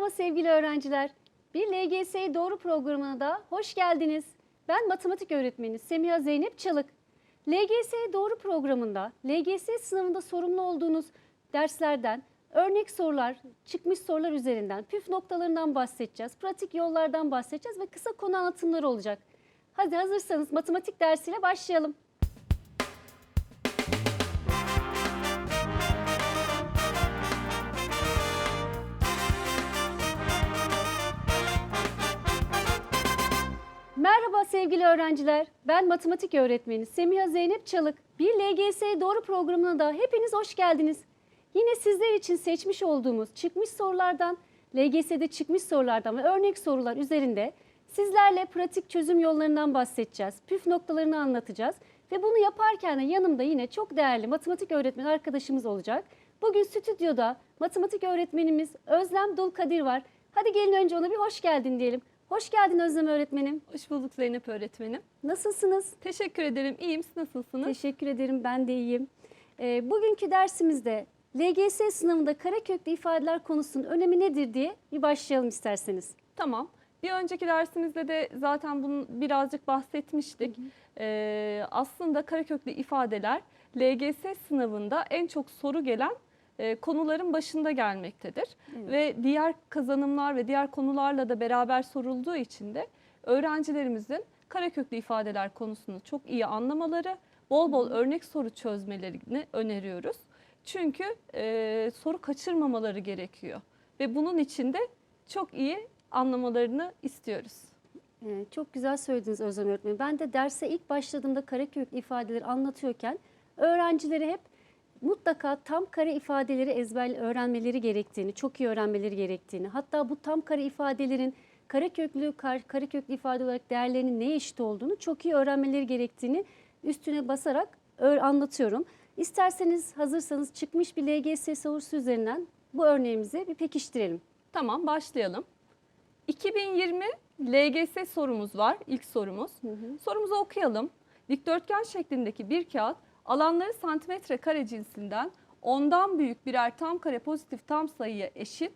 Merhaba sevgili öğrenciler. Bir LGS Doğru programına da hoş geldiniz. Ben matematik öğretmeni Semiha Zeynep Çalık. LGS Doğru programında LGS sınavında sorumlu olduğunuz derslerden örnek sorular, çıkmış sorular üzerinden püf noktalarından bahsedeceğiz. Pratik yollardan bahsedeceğiz ve kısa konu anlatımları olacak. Hadi hazırsanız matematik dersiyle başlayalım. Merhaba sevgili öğrenciler. Ben matematik öğretmeni Semiha Zeynep Çalık. Bir LGS Doğru programına da hepiniz hoş geldiniz. Yine sizler için seçmiş olduğumuz çıkmış sorulardan, LGS'de çıkmış sorulardan ve örnek sorular üzerinde sizlerle pratik çözüm yollarından bahsedeceğiz. Püf noktalarını anlatacağız ve bunu yaparken de yanımda yine çok değerli matematik öğretmeni arkadaşımız olacak. Bugün stüdyoda matematik öğretmenimiz Özlem Dulkadir var. Hadi gelin önce ona bir hoş geldin diyelim. Hoş geldin Özlem öğretmenim. Hoş bulduk Zeynep öğretmenim. Nasılsınız? Teşekkür ederim. İyiyim. Siz nasılsınız? Teşekkür ederim. Ben de iyiyim. Ee, bugünkü dersimizde LGS sınavında kareköklü ifadeler konusunun önemi nedir diye bir başlayalım isterseniz. Tamam. Bir önceki dersimizde de zaten bunu birazcık bahsetmiştik. Ee, aslında kareköklü ifadeler LGS sınavında en çok soru gelen e, konuların başında gelmektedir. Evet. Ve diğer kazanımlar ve diğer konularla da beraber sorulduğu için de öğrencilerimizin kareköklü ifadeler konusunu çok iyi anlamaları, bol bol örnek soru çözmelerini öneriyoruz. Çünkü e, soru kaçırmamaları gerekiyor ve bunun için de çok iyi anlamalarını istiyoruz. Ee, çok güzel söylediniz Özlem öğretmenim. Ben de derse ilk başladığımda kareköklü ifadeleri anlatıyorken öğrencilere hep mutlaka tam kare ifadeleri ezber öğrenmeleri gerektiğini, çok iyi öğrenmeleri gerektiğini, hatta bu tam kare ifadelerin kareköklü kar, kareköklü ifade olarak değerlerinin neye eşit olduğunu çok iyi öğrenmeleri gerektiğini üstüne basarak anlatıyorum. İsterseniz hazırsanız çıkmış bir LGS sorusu üzerinden bu örneğimizi bir pekiştirelim. Tamam başlayalım. 2020 LGS sorumuz var. İlk sorumuz. Sorumuzu okuyalım. Dikdörtgen şeklindeki bir kağıt alanları santimetre kare cinsinden ondan büyük birer tam kare pozitif tam sayıya eşit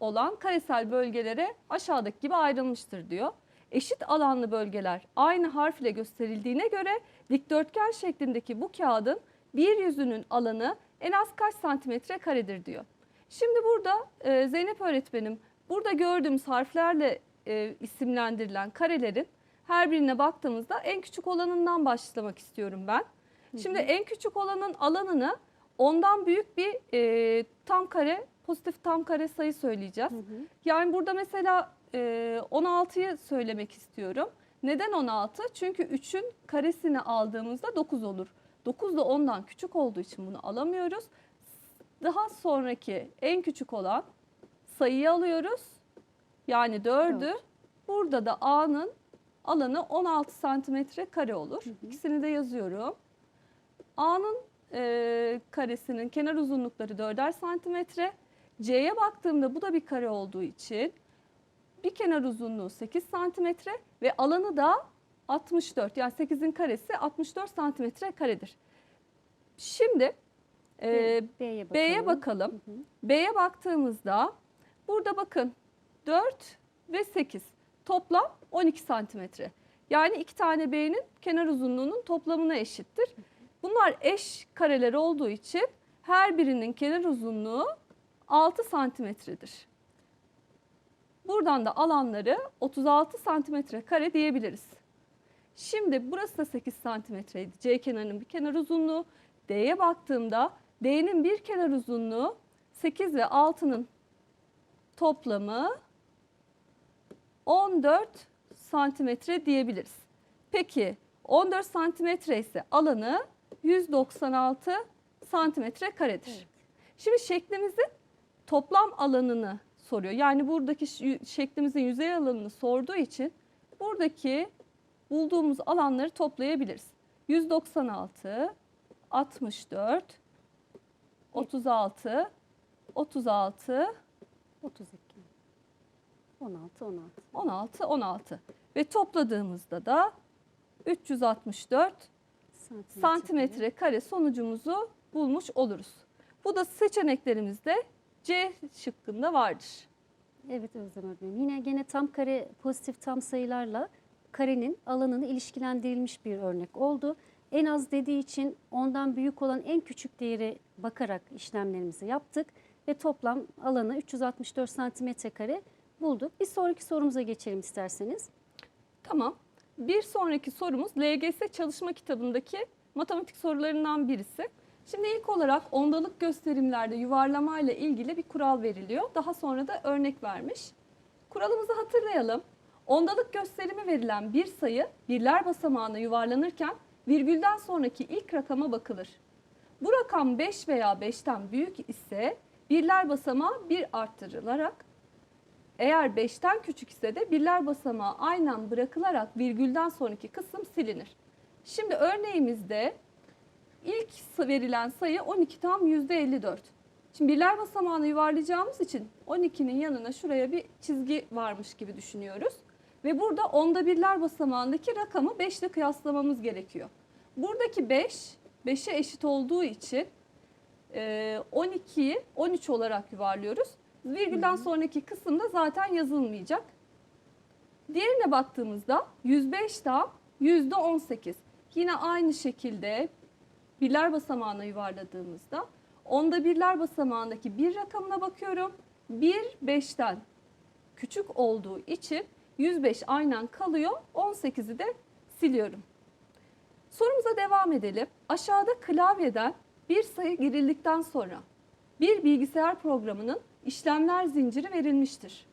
olan karesel bölgelere aşağıdaki gibi ayrılmıştır diyor. Eşit alanlı bölgeler aynı harf ile gösterildiğine göre dikdörtgen şeklindeki bu kağıdın bir yüzünün alanı en az kaç santimetre karedir diyor. Şimdi burada e, Zeynep öğretmenim burada gördüğümüz harflerle e, isimlendirilen karelerin her birine baktığımızda en küçük olanından başlamak istiyorum ben. Şimdi en küçük olanın alanını ondan büyük bir e, tam kare pozitif tam kare sayı söyleyeceğiz. Yani burada mesela e, 16'yı söylemek istiyorum. Neden 16? Çünkü 3'ün karesini aldığımızda 9 olur. 9 da 10'dan küçük olduğu için bunu alamıyoruz. Daha sonraki en küçük olan sayıyı alıyoruz. Yani 4'ü. Dört. Burada da A'nın alanı 16 santimetre kare olur. İkisini de yazıyorum. A'nın e, karesinin kenar uzunlukları 4'er santimetre. C'ye baktığımda bu da bir kare olduğu için bir kenar uzunluğu 8 santimetre ve alanı da 64. Yani 8'in karesi 64 santimetre karedir. Şimdi e, B'ye bakalım. B'ye bakalım. B'ye baktığımızda burada bakın 4 ve 8 toplam 12 santimetre. Yani iki tane B'nin kenar uzunluğunun toplamına eşittir. Bunlar eş kareler olduğu için her birinin kenar uzunluğu 6 santimetredir. Buradan da alanları 36 santimetre kare diyebiliriz. Şimdi burası da 8 santimetreydi. C kenarının bir kenar uzunluğu. D'ye baktığımda D'nin bir kenar uzunluğu 8 ve 6'nın toplamı 14 santimetre diyebiliriz. Peki 14 santimetre ise alanı 196 santimetre karedir. Evet. Şimdi şeklimizin toplam alanını soruyor. Yani buradaki şeklimizin yüzey alanını sorduğu için buradaki bulduğumuz alanları toplayabiliriz. 196, 64, 36, 36, 32. 16, 16. 16, 16 ve topladığımızda da 364 Santimetre. santimetre kare sonucumuzu bulmuş oluruz. Bu da seçeneklerimizde C şıkkında vardır. Evet Özlem öğretmenim. Yine gene tam kare pozitif tam sayılarla karenin alanını ilişkilendirilmiş bir örnek oldu. En az dediği için ondan büyük olan en küçük değeri bakarak işlemlerimizi yaptık ve toplam alanı 364 santimetre kare bulduk. Bir sonraki sorumuza geçelim isterseniz. Tamam. Bir sonraki sorumuz LGS çalışma kitabındaki matematik sorularından birisi. Şimdi ilk olarak ondalık gösterimlerde yuvarlama ile ilgili bir kural veriliyor. Daha sonra da örnek vermiş. Kuralımızı hatırlayalım. Ondalık gösterimi verilen bir sayı birler basamağına yuvarlanırken virgülden sonraki ilk rakama bakılır. Bu rakam 5 veya 5'ten büyük ise birler basamağı 1 arttırılarak eğer 5'ten küçük ise de birler basamağı aynen bırakılarak virgülden sonraki kısım silinir. Şimdi örneğimizde ilk verilen sayı 12 tam %54. Şimdi birler basamağını yuvarlayacağımız için 12'nin yanına şuraya bir çizgi varmış gibi düşünüyoruz. Ve burada onda birler basamağındaki rakamı 5 ile kıyaslamamız gerekiyor. Buradaki 5, 5'e eşit olduğu için e, 12'yi 13 olarak yuvarlıyoruz. Virgülden sonraki kısımda zaten yazılmayacak. Diğerine baktığımızda 105 tam %18. Yine aynı şekilde birler basamağına yuvarladığımızda onda birler basamağındaki bir rakamına bakıyorum. 1 5'ten küçük olduğu için 105 aynen kalıyor. 18'i de siliyorum. Sorumuza devam edelim. Aşağıda klavyeden bir sayı girildikten sonra bir bilgisayar programının işlemler zinciri verilmiştir.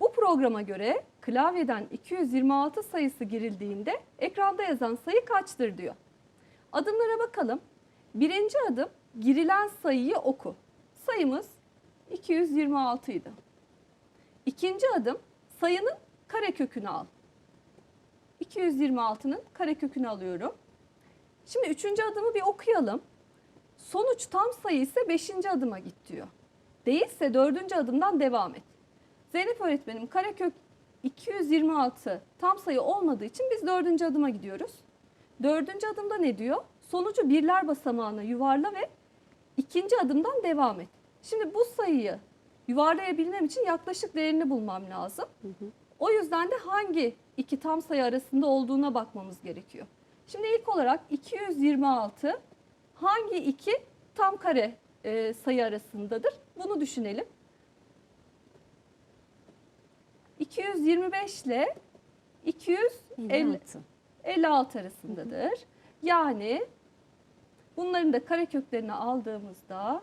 Bu programa göre klavyeden 226 sayısı girildiğinde ekranda yazan sayı kaçtır diyor. Adımlara bakalım. Birinci adım girilen sayıyı oku. Sayımız 226 idi. İkinci adım sayının karekökünü al. 226'nın karekökünü alıyorum. Şimdi üçüncü adımı bir okuyalım. Sonuç tam sayı ise beşinci adıma git diyor. Değilse dördüncü adımdan devam et. Zeynep öğretmenim karekök 226 tam sayı olmadığı için biz dördüncü adıma gidiyoruz. Dördüncü adımda ne diyor? Sonucu birler basamağına yuvarla ve ikinci adımdan devam et. Şimdi bu sayıyı yuvarlayabilmem için yaklaşık değerini bulmam lazım. O yüzden de hangi iki tam sayı arasında olduğuna bakmamız gerekiyor. Şimdi ilk olarak 226 hangi iki tam kare e, sayı arasındadır? Bunu düşünelim. 225 ile 250 56. 56 arasındadır. Yani bunların da kareköklerini aldığımızda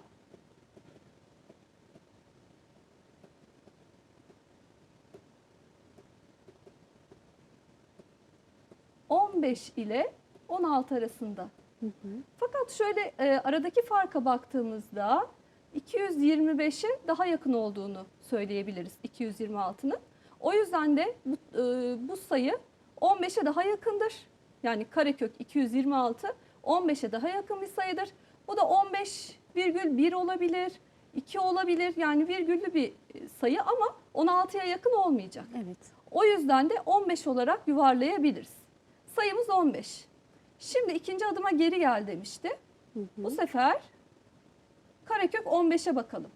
...15 ile 16 arasında. Fakat şöyle e, aradaki farka baktığımızda 225'e daha yakın olduğunu söyleyebiliriz 226'nın. O yüzden de bu, e, bu sayı 15'e daha yakındır. Yani karekök 226 15'e daha yakın bir sayıdır. Bu da 15,1 olabilir, 2 olabilir. Yani virgüllü bir sayı ama 16'ya yakın olmayacak. Evet. O yüzden de 15 olarak yuvarlayabiliriz. Sayımız 15. Şimdi ikinci adıma geri gel demişti. Bu sefer karekök 15'e bakalım.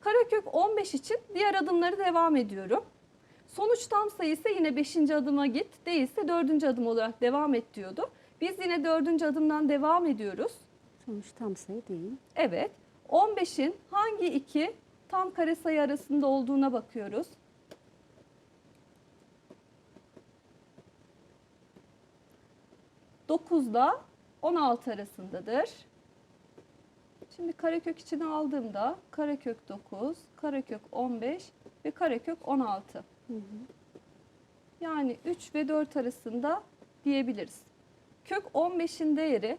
Karekök 15 için diğer adımları devam ediyorum. Sonuç tam sayı ise yine 5. adıma git, değilse 4. adım olarak devam et diyordu. Biz yine 4. adımdan devam ediyoruz. Sonuç tam sayı değil. Evet. 15'in hangi iki tam kare sayı arasında olduğuna bakıyoruz. Dokuzla 16 arasındadır. Şimdi karekök içine aldığımda karekök 9, karekök 15 ve karekök 16. Yani 3 ve 4 arasında diyebiliriz. Kök 15'in değeri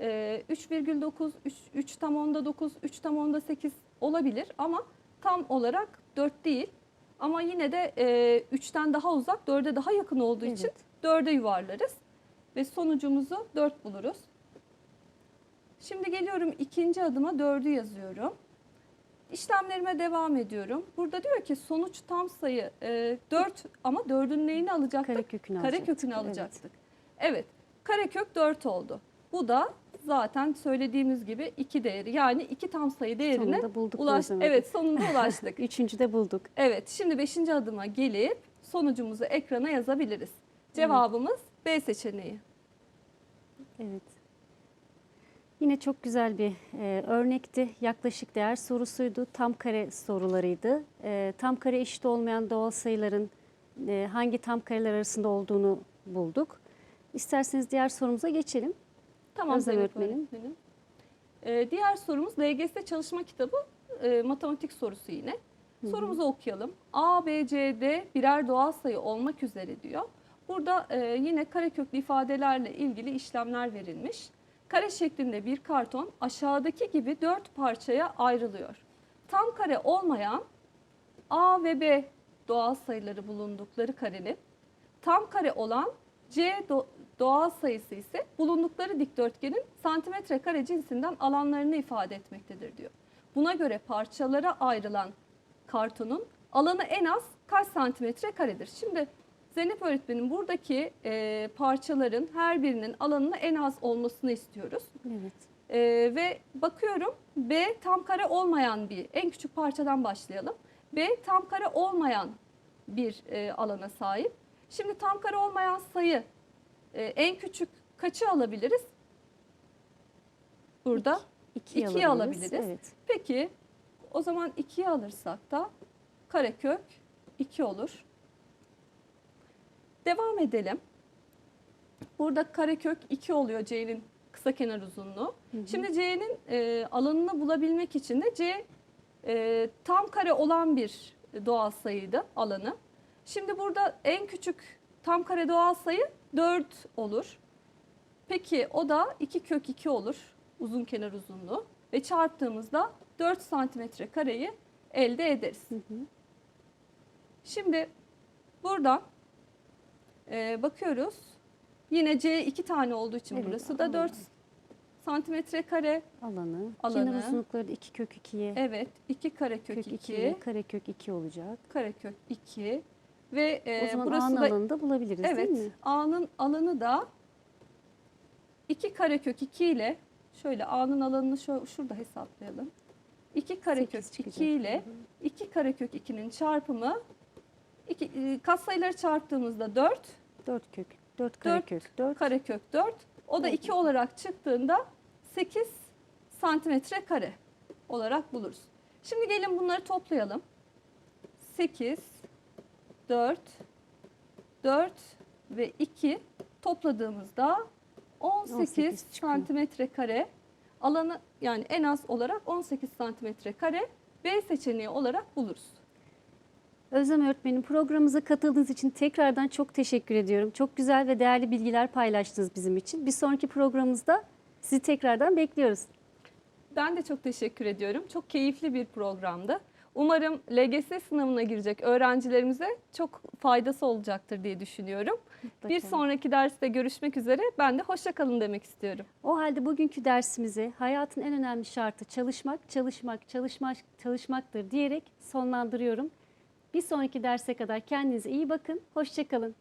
e, 3,9, 3, 3 tam onda 9, 3 tam onda 8 olabilir ama tam olarak 4 değil. Ama yine de e, 3'ten daha uzak, 4'e daha yakın olduğu için Evet. 4'e yuvarlarız. Ve sonucumuzu 4 buluruz. Şimdi geliyorum ikinci adıma 4'ü yazıyorum. İşlemlerime devam ediyorum. Burada diyor ki sonuç tam sayı e, 4 ama 4'ün neyini alacaktık? Karekökünü Karekökünü alacaktık, evet. alacaktık. Evet. Karekök 4 oldu. Bu da zaten söylediğimiz gibi iki değeri yani iki tam sayı değerine Sonunda bulduk ulaş. Özlem Evet sonunda ulaştık. Üçüncü de bulduk. evet şimdi beşinci adıma gelip sonucumuzu ekrana yazabiliriz. Cevabımız B seçeneği. Evet. Yine çok güzel bir e, örnekti. Yaklaşık değer sorusuydu. Tam kare sorularıydı. E, tam kare eşit olmayan doğal sayıların e, hangi tam kareler arasında olduğunu bulduk. İsterseniz diğer sorumuza geçelim. Tamam Özlem öğretmenim. öğretmenim. Ee, diğer sorumuz LGS çalışma kitabı e, matematik sorusu yine. Sorumuzu okuyalım. A, B, C, D birer doğal sayı olmak üzere diyor. Burada e, yine kareköklü ifadelerle ilgili işlemler verilmiş. Kare şeklinde bir karton aşağıdaki gibi dört parçaya ayrılıyor. Tam kare olmayan A ve B doğal sayıları bulundukları karenin tam kare olan C do- doğal sayısı ise bulundukları dikdörtgenin santimetre kare cinsinden alanlarını ifade etmektedir diyor. Buna göre parçalara ayrılan kartonun alanı en az kaç santimetre karedir? Şimdi Zeynep öğretmenim buradaki e, parçaların her birinin alanını en az olmasını istiyoruz. Evet. Ee, ve bakıyorum B tam kare olmayan bir en küçük parçadan başlayalım. B tam kare olmayan bir e, alana sahip. Şimdi tam kare olmayan sayı e, en küçük kaçı alabiliriz? Burada İkiyi, İkiyi alabiliriz. alabiliriz. Evet. Peki o zaman 2'yi alırsak da karekök 2 olur. Devam edelim. Burada karekök 2 oluyor C'nin kısa kenar uzunluğu. Şimdi C'nin e, alanını bulabilmek için de C e, tam kare olan bir doğal sayıydı alanı. Şimdi burada en küçük tam kare doğal sayı 4 olur. Peki o da 2 kök 2 olur uzun kenar uzunluğu ve çarptığımızda 4 santimetre kareyi elde ederiz. Hı hı. Şimdi buradan e, bakıyoruz. Yine C iki tane olduğu için Evet, burası da alanı. 4 santimetre kare. Alanı. Alanı. Kenar uzunlukları da 2 kök 2'ye. Evet 2 karekök Kök 2, 2, kare kök 2 olacak. karekök 2 ve e, o zaman burası A'nın da alanını da bulabiliriz evet değil mi? A'nın alanı da 2 karekök 2 ile şöyle A'nın alanını şu, şurada hesaplayalım. 2 karekök Sekiz 2 çıkacak. ile 2 karekök 2'nin çarpımı iki, e, katsayıları çarptığımızda 4 4 kök. 4 kare Dört kök 4. karekök 4. O da Evet. 2 olarak çıktığında 8 santimetre kare olarak buluruz. Şimdi gelin bunları toplayalım. 8, 4, 4 ve 2 topladığımızda 18, 18 çıkıyor. santimetre kare alanı yani en az olarak 18 santimetre kare B seçeneği olarak buluruz. Özlem öğretmenim programımıza katıldığınız için tekrardan çok teşekkür ediyorum. Çok güzel ve değerli bilgiler paylaştınız bizim için. Bir sonraki programımızda sizi tekrardan bekliyoruz. Ben de çok teşekkür ediyorum. Çok keyifli bir programdı. Umarım LGS sınavına girecek öğrencilerimize çok faydası olacaktır diye düşünüyorum. Mutlaka. Bir sonraki derste görüşmek üzere. Ben de hoşça kalın demek istiyorum. O halde bugünkü dersimizi hayatın en önemli şartı çalışmak, çalışmak, çalışmak, çalışmaktır diyerek sonlandırıyorum. Bir sonraki derse kadar kendinize iyi bakın. Hoşça kalın.